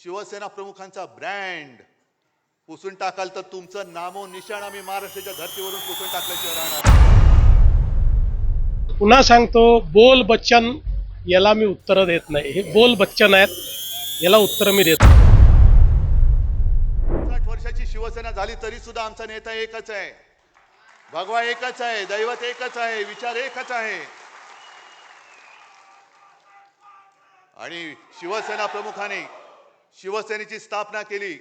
Shiv Sena प्रमुखांचा brand पुसून टाकाल तर तुमचं नामो निशाण आम्ही महाराष्ट्राच्या धर्तीवरून पुसून टाकल्याशिवाय राहणार नाही. पुन्हा सांगतो बोल बच्चन याला मी उत्तरं देत नाही हे बोल बच्चन आहेत याला उत्तरं मी देत. साठ वर्षाची शिवसेना झाली तरी सुद्धा आमचा नेता एकच आहे भगवा एकच आहे दैवत एकच आहे विचार एकच आहे आणि शिवसेना प्रमुखाने शिवसेनेची स्थापना केली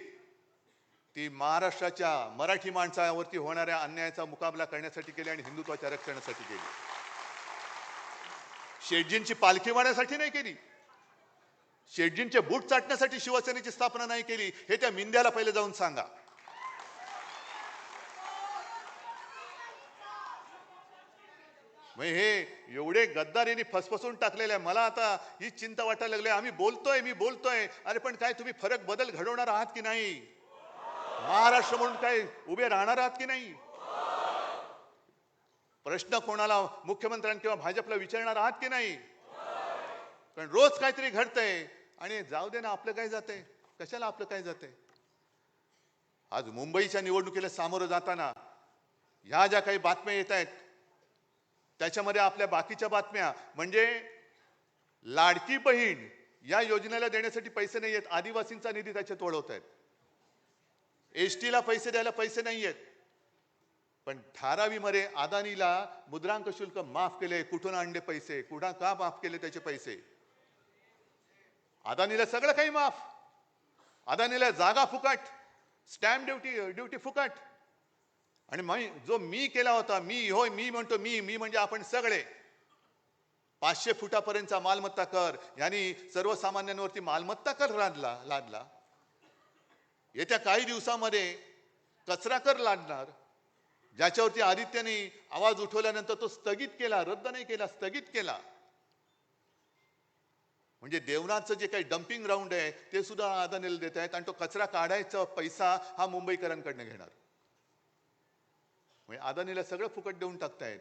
ती महाराष्ट्राच्या मराठी माणसावरती होणाऱ्या अन्यायाचा मुकाबला करण्यासाठी केली आणि हिंदुत्वाच्या रक्षणासाठी केली. शेटजींची पालखी वाढण्यासाठी नाही केली. शेटजींचे बूट चाटण्यासाठी शिवसेनेची स्थापना नाही केली. हे त्या मिंद्याला पहिले जाऊन सांगा. म्हणजे हे एवढे गद्दारीने फसफसून टाकलेले आहे. मला आता ही चिंता वाटायला लागली. आम्ही बोलतोय मी बोलतोय. अरे पण काय तुम्ही फरक बदल घडवणार आहात की नाही? महाराष्ट्र म्हणून काय उभे राहणार आहात की नाही? प्रश्न कोणाला मुख्यमंत्र्यांना किंवा भाजपला विचारणार आहात की नाही? कारण रोज काहीतरी घडतंय. आणि जाऊ दे ना आपलं काय जातंय? कशाला आपलं काय जातंय? आज मुंबईच्या निवडणुकीला सामोरं जाताना ह्या ज्या काही बातम्या येत आहेत त्याच्यामध्ये आपल्या बाकीच्या बातम्या म्हणजे लाडकी बहीण या योजनेला देण्यासाठी पैसे नाही आहेत आदिवासींचा निधी त्याच्यात वळवत आहेत एस टीला पैसे द्यायला पैसे नाही आहेत. पण धारावीमध्ये अदानीला मुद्रांक शुल्क माफ केले कुठून आणले पैसे कुठं का माफ केले त्याचे पैसे? अदानीला सगळं काही माफ. अदानीला जागा फुकट स्टॅम्प ड्युटी ड्युटी फुकट. आणि जो मी केला होता मी होय मी म्हणतो मी मी म्हणजे आपण सगळे. पाचशे फुटापर्यंतचा मालमत्ता कर. यांनी सर्वसामान्यांवरती मालमत्ता कर लादला लादला. येत्या काही दिवसामध्ये कचरा कर लादणार ज्याच्यावरती आदित्याने आवाज उठवल्यानंतर तो स्थगित केला रद्द नाही केला स्थगित केला. म्हणजे देवनाथचं जे काही डम्पिंग ग्राउंड आहे ते सुद्धा अदानीला देत आहेत आणि तो कचरा काढायचा पैसा हा मुंबईकरांकडनं घेणार. म्हणजे अदानीला सगळं फुकट देऊन टाकतायत.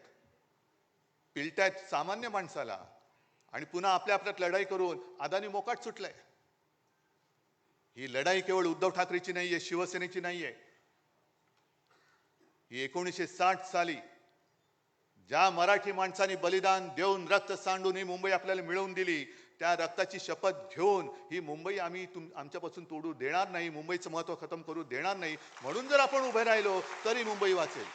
पिलतायत सामान्य माणसाला. आणि पुन्हा आपल्या आपल्यात लढाई करून अदानी मोकाट सुटलाय. ही लढाई केवळ उद्धव ठाकरेची नाहीये शिवसेनेची नाहीये. ही एकोणीसशे साठ साली ज्या मराठी माणसांनी बलिदान देऊन रक्त सांडून ही मुंबई आपल्याला मिळवून दिली त्या रक्ताची शपथ घेऊन ही मुंबई आम्ही तुम आमच्यापासून तोडू देणार नाही मुंबईचं महत्त्व खतम करू देणार नाही. म्हणून जर आपण उभे राहिलो तरी मुंबई वाचेल.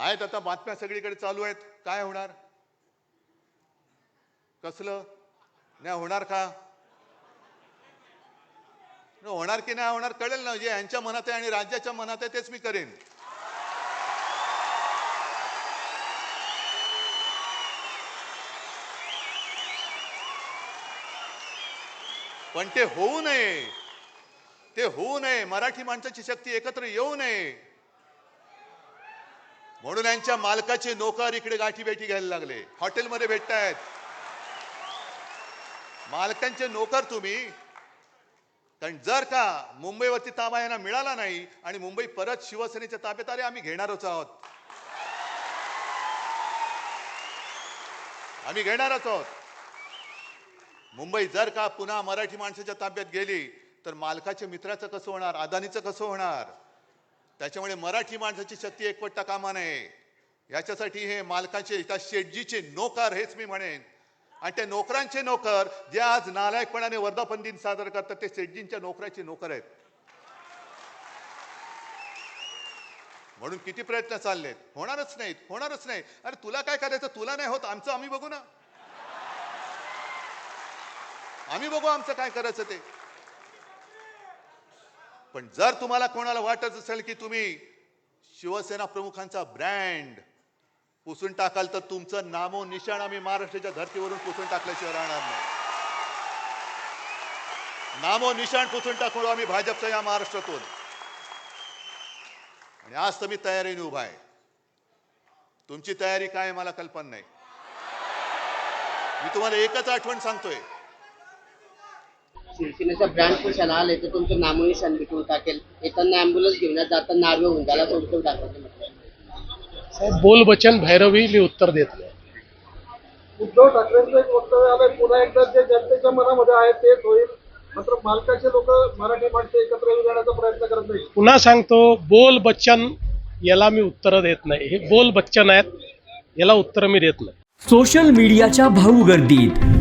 आहेत आता बातम्या सगळीकडे चालू आहेत. काय होणार? कसलं? नाही होणार का? न होणार की नाही होणार कळेल ना. जे यांच्या मनात आहे आणि राज्याच्या मनात आहे तेच मी करेन. पण ते होऊ नये. ते होऊ नये. मराठी माणसाची शक्ती एकत्र येऊ नये. म्हणून यांच्या मालकाचे नोकर इकडे गाठी भेटी घ्यायला लागले. हॉटेलमध्ये भेटतायत. मालकांचे नोकर तुम्ही. कारण जर का मुंबईवरती ताबा यांना मिळाला नाही आणि मुंबई परत शिवसेनेच्या ताब्यात आले आम्ही घेणारच आहोत. आम्ही घेणारच आहोत. मुंबई जर का पुन्हा मराठी माणसाच्या ताब्यात गेली तर मालकाच्या मित्राचं कसं होणार? अदानीचं कसं होणार? त्याच्यामुळे मराठी माणसाची शक्ती एकवटता कामा नये. याच्यासाठी हे मालकाचे त्या शेटजीचे नोकर हेच मी म्हणेन. आणि त्या नोकरांचे नोकर जे आज नालायकपणाने वर्धापन दिन साजरा करतात ते शेटजींच्या नोकराचे नोकर आहेत. म्हणून किती प्रयत्न चाललेत? होणारच नाहीत होणारच नाही. अरे तुला काय करायचं? तुला नाही होत आमचं आम्ही बघू ना. आम्ही बघू आमचं काय करायचं ते. पण जर तुम्हाला कोणाला वाटत असेल की तुम्ही शिवसेना प्रमुखांचा ब्रँड पुसून टाकाल तर तुमचं नामो निशाण आम्ही महाराष्ट्राच्या धर्तीवरून पुसून टाकल्याशिवाय राहणार नाही. नामो निशाण पुसून टाकू आम्ही भाजपच्या या महाराष्ट्रातून. आणि आज तर मी तयारीने उभा आहे. तुमची तयारी काय मला कल्पना नाही. मी तुम्हाला एकच आठवण सांगतोय. शिवसेनेचा ब्रँड पुशाला आले तर तुमचं नामोनिशान मिटवून टाकेल. येताना अँब्युलन्स घेऊन या, जाताना नार्वे हुंडाला सोडून टाकायचं म्हटलं. साहेब बोल बच्चन भैरवी मी उत्तर देत नाही. उद्धव ठाकरेंचं एक वक्तव्य आलंय पुन्हा एकदा जे जनतेच्या मनामध्ये आहे तेच होईल. मात्र मालकाचे लोक मराठी माणसं एकत्र येऊन येण्याचा प्रयत्न करत नाही पुन्हा सांगतो बोल बच्चन याला मी उत्तरं देत नाही. हे बोल बच्चन आहेत याला उत्तरं मी देत नाही. सोशल मीडियाच्या भाऊ गर्दीत.